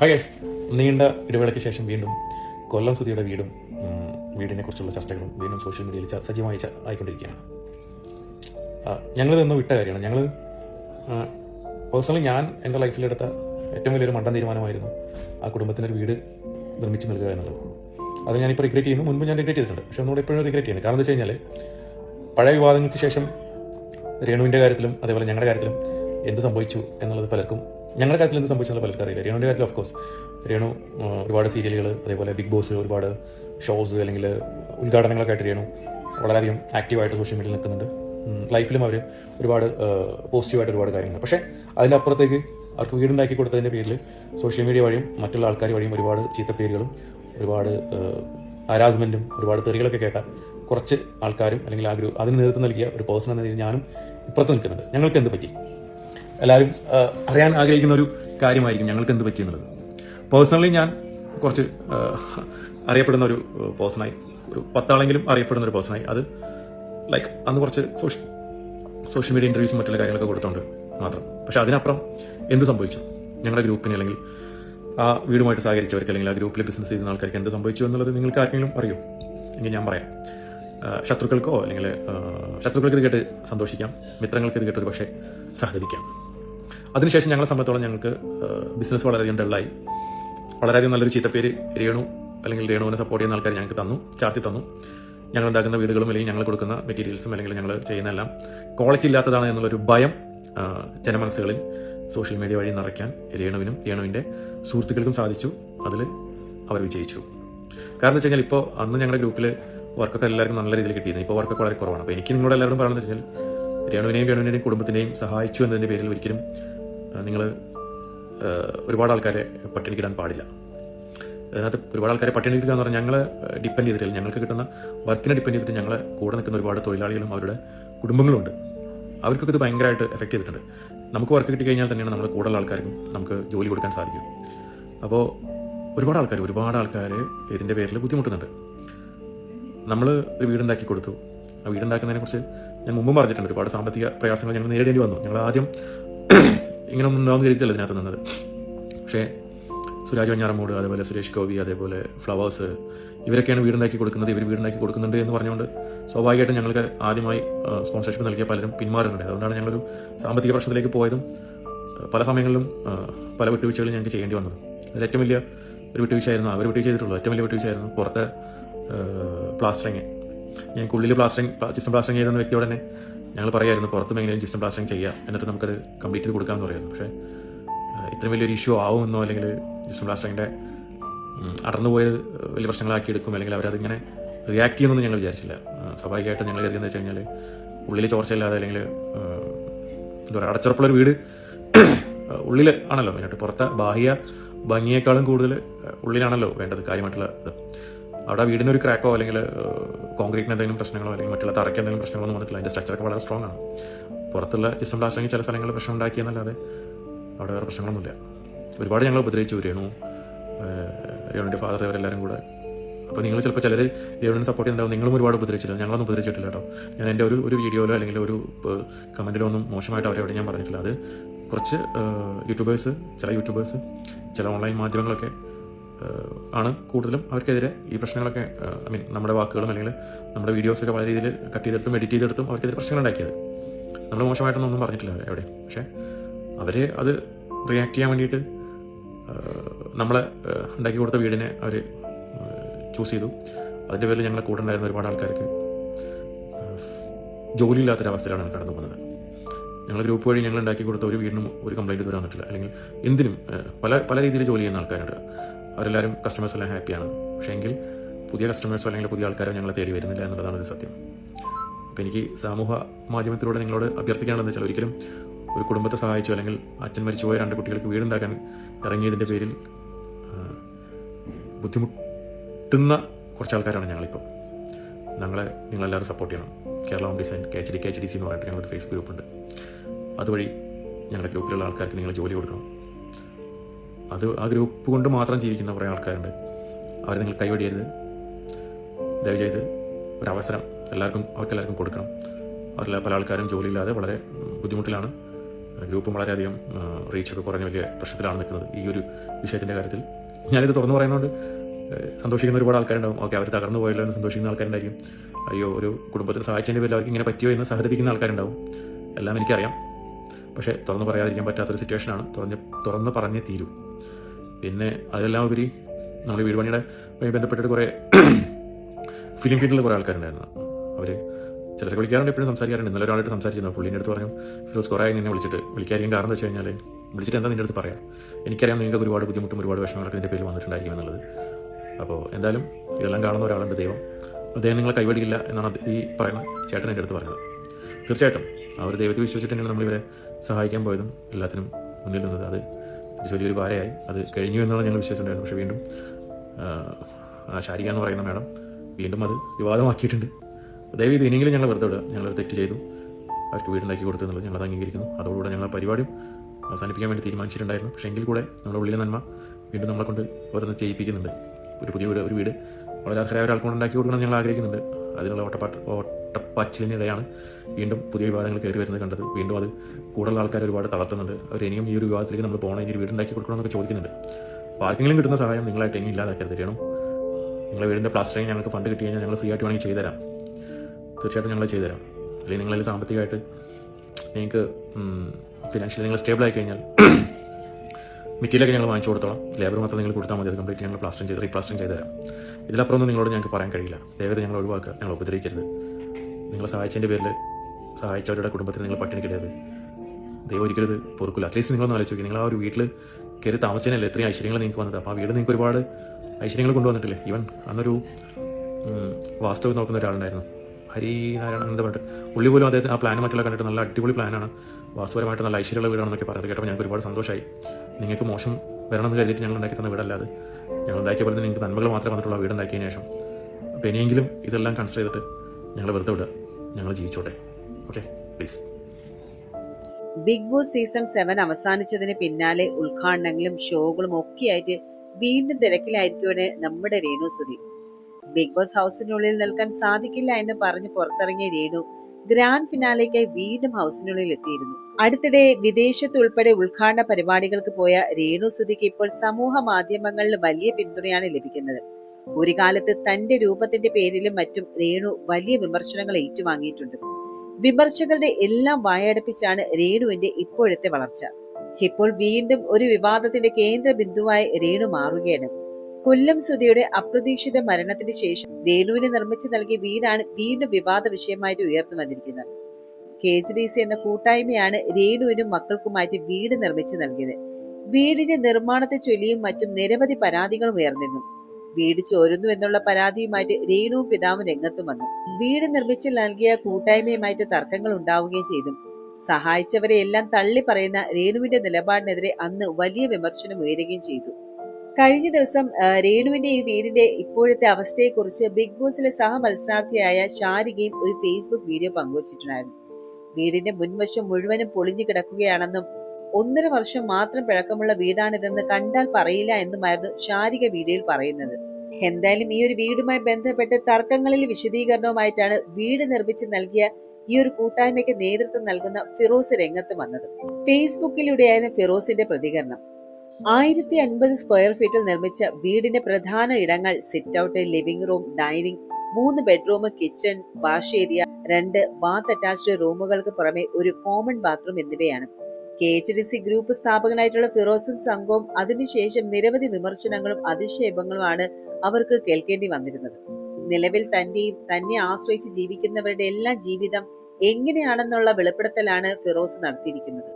Hi നീണ്ട ഇടവേളയ്ക്ക് ശേഷം വീണ്ടും കൊല്ലം സുധിയുടെ വീടും വീടിനെ കുറിച്ചുള്ള ചർച്ചകളും വീണ്ടും സോഷ്യൽ മീഡിയയിൽ സജീവമായി ആയിക്കൊണ്ടിരിക്കുകയാണ്. ഞങ്ങളിതൊന്നും വിട്ട കാര്യമാണ്. ഞങ്ങൾ പേഴ്സണലി ഞാൻ എന്റെ ലൈഫിലെടുത്ത ഏറ്റവും വലിയൊരു മണ്ടൻ തീരുമാനമായിരുന്നു ആ കുടുംബത്തിനൊരു വീട് നിർമ്മിച്ചു നൽകുക എന്നുള്ളത്. അത് ഞാനിപ്പോൾ റിഗ്രറ്റ് ചെയ്യുന്നു. മുൻപ് ഞാൻ റിഗ്രറ്റ് ചെയ്തിട്ടുണ്ട്. പക്ഷെ ഒന്നുകൂടെ ഇപ്പോഴും റിഗ്രറ്റ് ചെയ്യുന്നത് കാരണം എന്താ വെച്ച് കഴിഞ്ഞാൽ പഴയ വിവാദങ്ങൾക്ക് ശേഷം രേണുവിന്റെ കാര്യത്തിലും അതേപോലെ ഞങ്ങളുടെ കാര്യത്തിലും എന്ത് സംഭവിച്ചു എന്നുള്ളത് പലർക്കും ഞങ്ങളുടെ കാര്യത്തിൽ എന്ത് സംഭവിച്ചാലും പലർക്കും അറിയില്ല. രേണുവിന്റെ കാര്യത്തിൽ ഓഫ് കോഴ്സ് രേണു ഒരുപാട് സീരിയലുകൾ അതേപോലെ ബിഗ് ബോസ് ഒരുപാട് ഷോസ് അല്ലെങ്കിൽ ഉദ്ഘാടനങ്ങളൊക്കെ ആയിട്ട് രേണു വളരെയധികം ആക്റ്റീവായിട്ട് സോഷ്യൽ മീഡിയയിൽ നിൽക്കുന്നുണ്ട്. ലൈഫിലും അവർ ഒരുപാട് പോസിറ്റീവായിട്ട് ഒരുപാട് കാര്യങ്ങൾ. പക്ഷേ അതിന്റെ അപ്പുറത്തേക്ക് അവർക്ക് വീടുണ്ടാക്കി കൊടുത്തതിന്റെ പേരിൽ സോഷ്യൽ മീഡിയ വഴിയും മറ്റുള്ള ആൾക്കാർ വഴിയും ഒരുപാട് ചീത്തപ്പേരുകളും ഒരുപാട് ഹരാസ്മെന്റും ഒരുപാട് തെറികളൊക്കെ കേട്ട കുറച്ച് ആൾക്കാരും അല്ലെങ്കിൽ ആ ഗ്രൂപ്പ് അതിന് നേതൃത്വം നൽകിയ ഒരു പേഴ്സൺ എന്ന രീതിയിൽ ഞാനും ഇപ്പുറത്ത് നിൽക്കുന്നുണ്ട്. ഞങ്ങൾക്ക് എന്ത് പറ്റി? എല്ലാവരും അറിയാൻ ആഗ്രഹിക്കുന്ന ഒരു കാര്യമായിരിക്കും ഞങ്ങൾക്ക് എന്ത് പറ്റി എന്നുള്ളത് പേഴ്സണലി ഞാൻ കുറച്ച് അറിയപ്പെടുന്ന ഒരു പേഴ്സണായി ഒരു പത്താളെങ്കിലും അറിയപ്പെടുന്ന ഒരു പേഴ്സണായി അത് ലൈക്ക് അന്ന് കുറച്ച് സോഷ്യൽ സോഷ്യൽ മീഡിയ ഇന്റർവ്യൂസും മറ്റുള്ള കാര്യങ്ങളൊക്കെ കൊടുത്തോണ്ട് മാത്രം. പക്ഷെ അതിനപ്പുറം എന്ത് സംഭവിച്ചു? ഞങ്ങളുടെ ഗ്രൂപ്പിന് അല്ലെങ്കിൽ ആ വീടുമായിട്ട് സഹകരിച്ചവർക്ക് അല്ലെങ്കിൽ ആ ഗ്രൂപ്പിലെ ബിസിനസ് ചെയ്യുന്ന ആൾക്കാർക്ക് എന്ത് സംഭവിച്ചു എന്നുള്ളത് നിങ്ങൾക്ക് ആർക്കെങ്കിലും അറിയോ? എങ്കിൽ ഞാൻ പറയാം. ശത്രുക്കൾക്കോ അല്ലെങ്കിൽ ശത്രുക്കൾക്ക് ഇത് കേട്ട് സന്തോഷിക്കാം. മിത്രങ്ങൾക്ക് ഇത് കേട്ട് ഒരു പക്ഷേ സഹകരിക്കാം. അതിനുശേഷം ഞങ്ങളെ സംബന്ധിച്ചോളം ഞങ്ങൾക്ക് ബിസിനസ് വളരെയധികം ഡള്ളായി വളരെയധികം നല്ലൊരു ചീത്തപ്പേര് രേണു അല്ലെങ്കിൽ രേണുവിനെ സപ്പോർട്ട് ചെയ്യുന്ന ആൾക്കാർ ഞങ്ങൾക്ക് തന്നു ചാർത്തി തന്നു. ഞങ്ങൾ ഉണ്ടാക്കുന്ന വീടുകളും അല്ലെങ്കിൽ ഞങ്ങൾ കൊടുക്കുന്ന മെറ്റീരിയൽസും അല്ലെങ്കിൽ ഞങ്ങൾ ചെയ്യുന്നതെല്ലാം ക്വാളിറ്റി ഇല്ലാത്തതാണ് എന്നുള്ളൊരു ഭയം ജനമനസ്സുകളിൽ സോഷ്യൽ മീഡിയ വഴി നിറയ്ക്കാൻ രേണുവിനും രേണുവിന്റെ സുഹൃത്തുക്കൾക്കും സാധിച്ചു. അതിൽ അവർ വിജയിച്ചു. കാരണം വെച്ച് കഴിഞ്ഞാൽ ഇപ്പോൾ അന്ന് ഞങ്ങളുടെ ഗ്രൂപ്പിൽ വർക്കൊക്കെ എല്ലാവർക്കും നല്ല രീതിയിൽ കിട്ടിയിരുന്നു. ഇപ്പോൾ വർക്കൊക്കെ വളരെ കുറവാണ്. അപ്പോൾ എനിക്ക് നിങ്ങളോട് എല്ലാവരും പറയുന്നത് വെച്ചാൽ രേണുവിനെയും രേണുവിന്റെയും കുടുംബത്തിനെയും സഹായിച്ചു എന്നതിന്റെ പേരിൽ ഒരിക്കലും നിങ്ങൾ ഒരുപാട് ആൾക്കാരെ പട്ടിണിക്കിടാൻ പാടില്ല. അതിനകത്ത് ഒരുപാട് ആൾക്കാരെ പട്ടിണിക്കിടുക എന്ന് പറഞ്ഞാൽ ഞങ്ങൾ ഡിപ്പെൻഡ് ചെയ്തിട്ടില്ല. ഞങ്ങൾക്ക് കിട്ടുന്ന വർക്കിനെ ഡിപ്പെൻഡ് ചെയ്തിട്ട് ഞങ്ങളെ കൂടെ നിൽക്കുന്ന ഒരുപാട് തൊഴിലാളികളും അവരുടെ കുടുംബങ്ങളുണ്ട്. അവർക്കൊക്കെ ഇത് ഭയങ്കരമായിട്ട് എഫക്റ്റ് ചെയ്തിട്ടുണ്ട്. നമുക്ക് വർക്ക് കിട്ടി കഴിഞ്ഞാൽ തന്നെയാണ് നമ്മൾ കൂടുതൽ ആൾക്കാർക്കും നമുക്ക് ജോലി കൊടുക്കാൻ സാധിക്കും. അപ്പോൾ ഒരുപാട് ആൾക്കാർ ഒരുപാട് ആൾക്കാർ ഇതിന്റെ പേരിൽ ബുദ്ധിമുട്ടുന്നുണ്ട്. നമ്മൾ ഒരു വീടുണ്ടാക്കി കൊടുത്തു. ആ വീടുണ്ടാക്കുന്നതിനെ കുറിച്ച് ഞാൻ മുമ്പും പറഞ്ഞിട്ടുണ്ട് ഒരുപാട് സാമ്പത്തിക പ്രയാസങ്ങൾ ഞങ്ങൾ നേരിടേണ്ടി വന്നു. ഞങ്ങൾ ആദ്യം ഇങ്ങനെ ഉണ്ടാവുന്ന രീതിയിലല്ല ഇതിനകത്ത് നിന്നത്. പക്ഷേ സുരാജ് വഞ്ഞാറമ്മൂട് അതേപോലെ സുരേഷ് ഗോപി അതേപോലെ ഫ്ലവേഴ്സ് ഇവരൊക്കെയാണ് വീടുണ്ടാക്കി കൊടുക്കുന്നത് ഇവർ വീടുണ്ടാക്കി കൊടുക്കുന്നുണ്ട് എന്ന് പറഞ്ഞുകൊണ്ട് സ്വാഭാവികമായിട്ടും ഞങ്ങൾക്ക് ആദ്യമായി സ്പോൺസർഷിപ്പ് നൽകിയ പലരും പിന്മാറുന്നുണ്ട്. അതുകൊണ്ടാണ് ഞങ്ങളൊരു സാമ്പത്തിക പ്രശ്നത്തിലേക്ക് പോയതും പല സമയങ്ങളിലും പല വിട്ടുവീഴ്ചകളും ഞങ്ങൾക്ക് ചെയ്യേണ്ടി വന്നത്. അതിൽ ഏറ്റവും വലിയ ഒരു വിട്ടുവീഴ്ചയായിരുന്നു അവർ വിട്ടുവീഴ്ച ചെയ്തിട്ടുള്ളൂ. ഏറ്റവും വലിയ വിട്ടുവീഴ്ചയായിരുന്നു പുറത്തെ പ്ലാസ്റ്ററിങ്. ഞങ്ങൾക്ക് ഉള്ളിൽ പ്ലാസ്റ്ററിങ് ജിപ്സം പ്ലാസ്റ്ററിങ് ചെയ്തെന്ന വ്യക്തിയോട് തന്നെ ഞങ്ങൾ പറയായിരുന്നു പുറത്തും എങ്ങനെയും ജിപ്സം പ്ലാസ്റ്ററിങ് ചെയ്യാം. എന്നിട്ട് നമുക്കത് കംപ്ലീറ്റ് ചെയ്ത് കൊടുക്കാമെന്ന് പറയുന്നു. പക്ഷേ ഇത്രയും വലിയൊരു ഇഷ്യൂ ആവുമെന്നോ അല്ലെങ്കിൽ ജിപ്സം പ്ലാസ്റ്ററിങ്ങിന്റെ അടർന്നുപോയത് വലിയ പ്രശ്നങ്ങളാക്കി എടുക്കും അല്ലെങ്കിൽ അവരതിങ്ങനെ റിയാക്ട് ചെയ്യുമെന്ന് ഞങ്ങൾ വിചാരിച്ചില്ല. സ്വാഭാവികമായിട്ട് ഞങ്ങൾ കരുതുന്നത് വെച്ച് കഴിഞ്ഞാൽ ഉള്ളിൽ ചോർച്ചയില്ലാതെ അല്ലെങ്കിൽ എന്താ പറയുക അടച്ചുറപ്പുള്ളൊരു വീട് ഉള്ളിൽ ആണല്ലോ മെയിനായിട്ട്. പുറത്തെ ബാഹ്യ ഭംഗിയേക്കാളും കൂടുതൽ ഉള്ളിലാണല്ലോ വേണ്ടത് കാര്യമായിട്ടുള്ള ഇത്. അവിടെ വീടിന് ഒരു ക്രാക്കോ അല്ലെങ്കിൽ കോൺക്രീറ്റിന് എന്തെങ്കിലും പ്രശ്നങ്ങളോ അല്ലെങ്കിൽ മറ്റുള്ള തറയ്ക്ക് എന്തെങ്കിലും പ്രശ്നങ്ങളൊന്നും വന്നിട്ടില്ല. അതിന്റെ സ്ട്രക്ചറൊക്കെ വളരെ സ്ട്രോങ് ആണ്. പുറത്തുള്ള ജിസം പ്ലാസ്റ്ററിങ് ചില സ്ഥലങ്ങളിൽ പ്രശ്നം ഉണ്ടാക്കിയെന്നല്ലാതെ അവിടെ വേറെ പ്രശ്നങ്ങളൊന്നുമില്ല. ഒരുപാട് ഞങ്ങൾ ഉപദ്രവിച്ചു രേണു രേണുവിന്റെ ഫാദർ അവരെല്ലാവരും കൂടെ. അപ്പോൾ നിങ്ങൾ ചിലപ്പോൾ ചിലർ രേണുവിനെ സപ്പോർട്ട് ചെയ്യുന്നുണ്ടാവും. നിങ്ങളും ഒരുപാട് ഉപദ്രവിച്ചില്ല. ഞങ്ങളൊന്നും ഉപദ്രവിച്ചിട്ടില്ല കേട്ടോ. ഞാൻ എന്റെ ഒരു ഒരു വീഡിയോയിലോ അല്ലെങ്കിൽ ഒരു കമന്റിലോ ഒന്നും മോശമായിട്ട് അവരെ ഞാൻ പറഞ്ഞിട്ടില്ല. അത് കുറച്ച് യൂട്യൂബേഴ്സ് ചില യൂട്യൂബേഴ്സ് ചില ഓൺലൈൻ മാധ്യമങ്ങളൊക്കെ ആണ് കൂടുതലും അവർക്കെതിരെ ഈ പ്രശ്നങ്ങളൊക്കെ ഐ മീൻ നമ്മുടെ വാക്കുകളും അല്ലെങ്കിൽ നമ്മുടെ വീഡിയോസൊക്കെ പല രീതിയിൽ കട്ട് ചെയ്തെടുത്തും എഡിറ്റ് ചെയ്തെടുത്തും അവർക്കെതിരെ പ്രശ്നങ്ങൾ ഉണ്ടാക്കിയത് നമ്മൾ മോശമായിട്ടൊന്നും പറഞ്ഞിട്ടില്ല അവരെ പക്ഷേ അവർ അത് റിയാക്ട് ചെയ്യാൻ വേണ്ടിയിട്ട് നമ്മളെ ഉണ്ടാക്കി കൊടുത്ത വീടിനെ അവർ ചൂസ് ചെയ്തു. അതിന്റെ പേരിൽ ഞങ്ങളെ കൂടെ ഉണ്ടായിരുന്ന ഒരുപാട് ആൾക്കാർക്ക് ജോലിയില്ലാത്തൊരവസ്ഥയിലാണ് കടന്നു പോകുന്നത്. ഞങ്ങൾ ഗ്രൂപ്പ് വഴി ഞങ്ങൾ ഉണ്ടാക്കി കൊടുത്ത ഒരു വീടിനും ഒരു കംപ്ലൈന്റ് ഇതുവരെ വന്നിട്ടില്ല. അല്ലെങ്കിൽ എന്തിനും പല പല രീതിയിൽ ജോലി ചെയ്യുന്ന ആൾക്കാരുണ്ട്. അവരെല്ലാവരും കസ്റ്റമേഴ്സ് എല്ലാം ഹാപ്പിയാണ് പക്ഷേ എങ്കിൽ പുതിയ കസ്റ്റമേഴ്സ് അല്ലെങ്കിൽ പുതിയ ആൾക്കാരോ ഞങ്ങളെ തേടി വരുന്നില്ല എന്നുള്ളതാണ് ഒരു സത്യം. അപ്പോൾ എനിക്ക് സമൂഹ മാധ്യമത്തിലൂടെ നിങ്ങളോട് അഭ്യർത്ഥിക്കുകയാണെന്ന് വെച്ചാൽ ഒരിക്കലും ഒരു കുടുംബത്തെ സഹായിച്ചോ അല്ലെങ്കിൽ അച്ഛൻ മരിച്ചുപോയ രണ്ട് കുട്ടികൾക്ക് വീടുണ്ടാക്കാൻ ഇറങ്ങിയതിന്റെ പേരിൽ ബുദ്ധിമുട്ടുന്ന കുറച്ച് ആൾക്കാരാണ് ഞങ്ങളിപ്പോൾ ഞങ്ങളെ നിങ്ങളെല്ലാവരും സപ്പോർട്ട് ചെയ്യണം. Kerala home design K H D K H D C എന്ന് പറഞ്ഞിട്ട് ഞങ്ങളൊരു ഫേസ്ബുക്ക് ഗ്രൂപ്പുണ്ട് അതുവഴി ഞങ്ങളുടെ ഗ്രൂപ്പിലുള്ള ആൾക്കാർക്ക് നിങ്ങൾ ജോലി കൊടുക്കണം. അത് ആ ഗ്രൂപ്പ് കൊണ്ട് മാത്രം ജീവിക്കുന്ന കുറേ ആൾക്കാരുണ്ട്. അവർ നിങ്ങൾ കൈവടിയരുത്. ദയവ് ചെയ്ത് ഒരവസരം എല്ലാവർക്കും അവർക്കെല്ലാവർക്കും കൊടുക്കണം. അവരിൽ പല ആൾക്കാരും ജോലിയില്ലാതെ വളരെ ബുദ്ധിമുട്ടിലാണ്. ഗ്രൂപ്പും വളരെയധികം റീച്ചൊക്കെ കുറഞ്ഞ വലിയ പ്രശ്നത്തിലാണ് നിൽക്കുന്നത് ഈ ഒരു വിഷയത്തിന്റെ കാര്യത്തിൽ. ഞാനിത് തുറന്നു പറയുന്നതുകൊണ്ട് സന്തോഷിക്കുന്ന ഒരുപാട് ആൾക്കാരുണ്ടാവും. ഓക്കെ അവർ തകർന്നു പോയല്ലോ എന്ന് സന്തോഷിക്കുന്ന ആൾക്കാരുണ്ടായിരിക്കും. അയ്യോ ഒരു കുടുംബത്തിന് സഹായിച്ചതിന്റെ പേരിൽ അവർക്ക് ഇങ്ങനെ പറ്റിയോ എന്ന് സഹതപിക്കുന്ന ആൾക്കാരുണ്ടാവും. എല്ലാം എനിക്കറിയാം. പക്ഷേ തുറന്നു പറയാതിരിക്കാൻ പറ്റാത്തൊരു സിറ്റുവേഷനാണ് തുറഞ്ഞ് തുറന്ന് പറഞ്ഞേ തീരൂ. പിന്നെ അതെല്ലാം ഉപരി നമ്മുടെ വീട് പണിയുടെ ആയി ബന്ധപ്പെട്ടിട്ട് കുറേ ഫിലിം ഫീൽഡിൽ കുറേ ആൾക്കാരുണ്ടായിരുന്നു. അവർ ചിലർ വിളിക്കാറുണ്ട് എപ്പോഴും സംസാരിക്കാറുണ്ട്. ഇന്നലെ ഒരാളായിട്ട് സംസാരിച്ചിരുന്നു. പുള്ളിന്റെ അടുത്ത് പറഞ്ഞു ഫിറോസ് കുറേ നിന്നെ വിളിച്ചിട്ട്. വിളിക്കാതിരിക്കും കാരണം വെച്ച് കഴിഞ്ഞാൽ വിളിച്ചിട്ട് എന്താ നിന്റെ അടുത്ത് പറയാം? എനിക്കറിയാം നിങ്ങൾക്ക് ഒരുപാട് ബുദ്ധിമുട്ടും ഒരുപാട് വിഷമങ്ങളൊക്കെ ഇതിന്റെ പേരിൽ വന്നിട്ടുണ്ടായിരിക്കും എന്നുള്ളത്. അപ്പോൾ എന്തായാലും ഇതെല്ലാം കാണുന്ന ഒരാളുണ്ട് ദൈവം. അദ്ദേഹം നിങ്ങളെ കൈവടിക്കില്ല എന്നാണ് ഈ പറയുന്ന ചേട്ടൻ എന്റെ അടുത്ത് പറഞ്ഞത്. തീർച്ചയായിട്ടും ആ ഒരു ദൈവത്തെ വിശ്വസിച്ചിട്ട് തന്നെയാണ് നമ്മളിവരെ സഹായിക്കാൻ പോയതും എല്ലാത്തിനും മുന്നിൽ നിന്നത്. അത് ഇത് വലിയൊരു ഭാരയായി അത് കഴിഞ്ഞു എന്നാണ് ഞങ്ങൾ വിശ്വസിച്ചിട്ടുണ്ടായിരുന്നു. പക്ഷേ വീണ്ടും ആ, ശാരിക എന്ന് പറയുന്ന മാഡം വീണ്ടും അത് വിവാദമാക്കിയിട്ടുണ്ട്. ദയവ് ഇത് ഇനിയെങ്കിലും ഞങ്ങൾ വെറുതെ വിടുക. ഞങ്ങൾ തെറ്റ് ചെയ്തു. അവർക്ക് വീടുണ്ടാക്കി കൊടുത്തു എന്നുള്ളത് ഞങ്ങൾ അംഗീകരിക്കുന്നു. അതോടുകൂടെ ഞങ്ങൾ പരിപാടിയും അവസാനിപ്പിക്കാൻ വേണ്ടി തീരുമാനിച്ചിട്ടുണ്ടായിരുന്നു. പക്ഷേ എങ്കിൽ കൂടെ നമ്മുടെ ഉള്ളിലെ നന്മ വീണ്ടും നമ്മളെ കൊണ്ട് ഓരോന്ന് ചെയ്യിപ്പിക്കുന്നുണ്ട്. ഒരു പുതിയ വീട് ഒരു വീട്. വളരെ അർഹരായ ഒരാൾക്ക് ഉണ്ടാക്കി കൊടുക്കണം ഞങ്ങൾ ആഗ്രഹിക്കുന്നുണ്ട്. അതിനുള്ള ഓട്ടപ്പാട്ട് ഓട്ടപ്പാച്ചിലിനിടെയാണ് വീണ്ടും പുതിയ വിവാദങ്ങൾ കയറി വരുന്നത് കണ്ടത്. വീണ്ടും അത് കൂടുതൽ ആൾക്കാർ ഒരുപാട് തളർത്തുന്നുണ്ട്. അവർ ഇനിയും ഈ ഒരു വിവാദത്തിലേക്ക് നമ്മൾ പോകണം ഇനി ഒരു വീടുണ്ടാക്കി കൊടുക്കണമെന്നൊക്കെ ചോദിക്കുന്നുണ്ട്. അപ്പോൾ ആർക്കെങ്കിലും കിട്ടുന്ന സഹായം നിങ്ങളായിട്ട് ഇനി ഇല്ലാതാക്കരുത്. ചെയ്യണം നിങ്ങളുടെ വീടിന്റെ പ്ലാസ്റ്ററിങ് ഞങ്ങൾക്ക് ഫണ്ട് കിട്ടി കഴിഞ്ഞാൽ ഞങ്ങൾ ഫ്രീ ആയിട്ട് വേണമെങ്കിൽ ചെയ്തുതരാം. തീർച്ചയായിട്ടും ഞങ്ങൾ ചെയ്തുതരാം. അല്ലെങ്കിൽ നിങ്ങളിൽ സാമ്പത്തികമായിട്ട് നിങ്ങൾക്ക് ഫിനാൻഷ്യലി നിങ്ങൾ സ്റ്റേബിൾ ആയി കഴിഞ്ഞാൽ മെറ്റീരിയലൊക്കെ ഞങ്ങൾ വാങ്ങിച്ചു കൊടുത്തോളാം. ലേബർ മാത്രം നിങ്ങൾ കൊടുത്താൽ മതി അത് കംപ്ലീറ്റ് ഞങ്ങൾ പ്ലാസ്റ്ററിങ് ചെയ്ത് റീപ്ലാസ്റ്ററിങ് ചെയ്ത് തരാം. ഇതിലപ്പുറമൊന്നും നിങ്ങളോട് ഞങ്ങൾക്ക് പറയാൻ കഴിയില്ല. ദയവേത് ഞങ്ങൾ ഒഴിവാക്കുക ഞങ്ങൾ ഉപദ്രവിക്കരുത്. നിങ്ങൾ സഹായിച്ചതിന്റെ പേരിൽ സഹായിച്ചവരുടെ കുടുംബത്തിന് നിങ്ങൾ പട്ടിണി പട്ടിണിക്കിടരുത് ദൈവം ഒരിക്കലും പൊറുക്കില്ല. അറ്റ്ലീസ്റ്റ് നിങ്ങളൊന്ന് ആലോചിച്ച് നോക്കി. നിങ്ങൾ ആ ഒരു വീട്ടിൽ കയറി താമസിച്ചതിനല്ലേ എത്രയും ഐശ്വര്യങ്ങൾ നിങ്ങൾക്ക് വന്നത്? അപ്പോൾ ആ വീട് നിങ്ങൾക്ക് ഒരുപാട് ഐശ്വര്യങ്ങൾ കൊണ്ടുവന്നിട്ടില്ലേ? ഈവൻ അന്നൊരു വാസ്തു നോക്കുന്ന ഒരാളുണ്ടായിരുന്നു. ഹരിനാരായണൻ എന്താ പറഞ്ഞിട്ട് പുള്ളി പോലും അദ്ദേഹത്തിന് ആ പ്ലാൻ മറ്റുള്ള കണ്ടിട്ട് നല്ല അടിപൊളി പ്ലാനാണ് വാസ്തുപരമായിട്ട് നല്ല ഐശ്വര്യമുള്ള വീടാണെന്നൊക്കെ പറഞ്ഞത് കേട്ടപ്പോൾ ഞങ്ങൾക്ക് ഒരുപാട് സന്തോഷമായി നിങ്ങൾക്ക് മോശം വരണമെന്ന് കരുതിയിട്ട് ഞങ്ങൾ ഉണ്ടാക്കി തന്ന വീടല്ലാതെ ഞങ്ങൾ ഉണ്ടാക്കിയ പോലെ നിങ്ങൾക്ക് നന്മകൾ മാത്രമേ വന്നിട്ടുള്ള വീട് ഉണ്ടാക്കിയതിന് ശേഷം. അപ്പോൾ ഇനിയെങ്കിലും ഇതെല്ലാം കൺസിഡർ ചെയ്തിട്ട് ഞങ്ങൾ വെറുതെ വിടുക. ഞങ്ങൾ ജീവിച്ചോട്ടെ. Okay please Bigg Boss season seven അവസാനിച്ചതിന് പിന്നാലെ ഉദ്ഘാടനങ്ങളും ഷോകളും ഒക്കെയായിട്ട് വീണ്ടും തിരക്കിലായിരിക്കുവാണ് നമ്മുടെ രേണു സുധി ബിഗ് ബോസ് ഹൗസിനുള്ളിൽ നിൽക്കാൻ സാധിക്കില്ല എന്ന് പറഞ്ഞ് പുറത്തിറങ്ങിയ രേണു ഗ്രാൻഡ് ഫിനാലേക്കായി വീണ്ടും ഹൗസിനുള്ളിൽ എത്തിയിരുന്നു. അടുത്തിടെ വിദേശത്തുൾപ്പെടെ ഉദ്ഘാടന പരിപാടികൾക്ക് പോയ രേണു സുധിക്ക് ഇപ്പോൾ സമൂഹ മാധ്യമങ്ങളിൽ വലിയ പിന്തുണയാണ് ലഭിക്കുന്നത്. ഒരു കാലത്ത് തന്റെ രൂപത്തിന്റെ പേരിലും മറ്റും രേണു വലിയ വിമർശനങ്ങൾ ഏറ്റുവാങ്ങിയിട്ടുണ്ട്. വിമർശകരുടെ എല്ലാം വായടപ്പിച്ചാണ് രേണുവിന്റെ ഇപ്പോഴത്തെ വളർച്ച. ഇപ്പോൾ വീണ്ടും ഒരു വിവാദത്തിന്റെ കേന്ദ്ര ബിന്ദുവായി രേണു മാറുകയാണ്. കൊല്ലം സുധിയുടെ അപ്രതീക്ഷിത മരണത്തിന് ശേഷം രേണുവിന് നിർമ്മിച്ചു നൽകിയ വീടാണ് വീണ്ടും വിവാദ വിഷയമായിട്ട് ഉയർന്നു വന്നിരിക്കുന്നത്. കെ എച്ച് ഡി സി എന്ന കൂട്ടായ്മയാണ് രേണുവിനും മക്കൾക്കുമായിട്ട് വീട് നിർമ്മിച്ചു നൽകിയത്. വീടിന്റെ നിർമ്മാണത്തെ ചൊല്ലിയും മറ്റും നിരവധി പരാതികളും ഉയർന്നിരുന്നു. വീട് ചോരുന്നു എന്നുള്ള പരാതിയുമായിട്ട് രേണുവും പിതാവും രംഗത്തും വന്നു. വീട് നിർമ്മിച്ച് നൽകിയ കൂട്ടായ്മയുമായിട്ട് തർക്കങ്ങൾ ഉണ്ടാവുകയും ചെയ്തു. സഹായിച്ചവരെ എല്ലാം തള്ളി പറയുന്ന രേണുവിന്റെ നിലപാടിനെതിരെ അന്ന് വലിയ വിമർശനം ഉയരുകയും ചെയ്തു. കഴിഞ്ഞ ദിവസം രേണുവിന്റെ ഈ വീടിന്റെ ഇപ്പോഴത്തെ അവസ്ഥയെക്കുറിച്ച് ബിഗ് ബോസിലെ സഹ മത്സരാർത്ഥിയായ ഷാരികയും ഒരു ഫേസ്ബുക്ക് വീഡിയോ പങ്കുവച്ചിട്ടുണ്ടായിരുന്നു. വീടിന്റെ മുൻവശം മുഴുവനും പൊളിഞ്ഞു കിടക്കുകയാണെന്നും ഒന്നര വർഷം മാത്രം പഴക്കമുള്ള വീടാണിതെന്ന് കണ്ടാൽ പറയില്ല എന്നുമായിരുന്നു ഷാരിക വീഡിയോയിൽ പറയുന്നത്. എന്തായാലും ഈ ഒരു വീടുമായി ബന്ധപ്പെട്ട് തർക്കങ്ങളിൽ വിശദീകരണവുമായിട്ടാണ് വീട് നിർമ്മിച്ച് നൽകിയ ഈ ഒരു കൂട്ടായ്മയ്ക്ക് നേതൃത്വം നൽകുന്ന ഫിറോസ് രംഗത്ത് വന്നത്. ഫേസ്ബുക്കിലൂടെയായിരുന്നു ഫിറോസിന്റെ പ്രതികരണം. ആയിരത്തി അൻപത് സ്ക്വയർ ഫീറ്റിൽ നിർമ്മിച്ച വീടിന്റെ പ്രധാന ഇടങ്ങൾ sit out living room dining മൂന്ന് ബെഡ്റൂം കിച്ചൺ വാഷ് ഏരിയ രണ്ട് ബാത്ത് അറ്റാച്ച്ഡ് റൂമുകൾക്ക് പുറമെ ഒരു കോമൺ ബാത്റൂം എന്നിവയാണ്. K H D C group സ്ഥാപകനായിട്ടുള്ള ഫിറോസും സംഘവും അതിനുശേഷം നിരവധി വിമർശനങ്ങളും അതിക്ഷേപങ്ങളുമാണ് അവർക്ക് കേൾക്കേണ്ടി വന്നിരുന്നത്. നിലവിൽ തന്റെയും തന്നെ ആശ്രയിച്ച് ജീവിക്കുന്നവരുടെ എല്ലാ ജീവിതം എങ്ങനെയാണെന്നുള്ള വെളിപ്പെടുത്തലാണ് ഫിറോസ് നടത്തിയിരിക്കുന്നത്.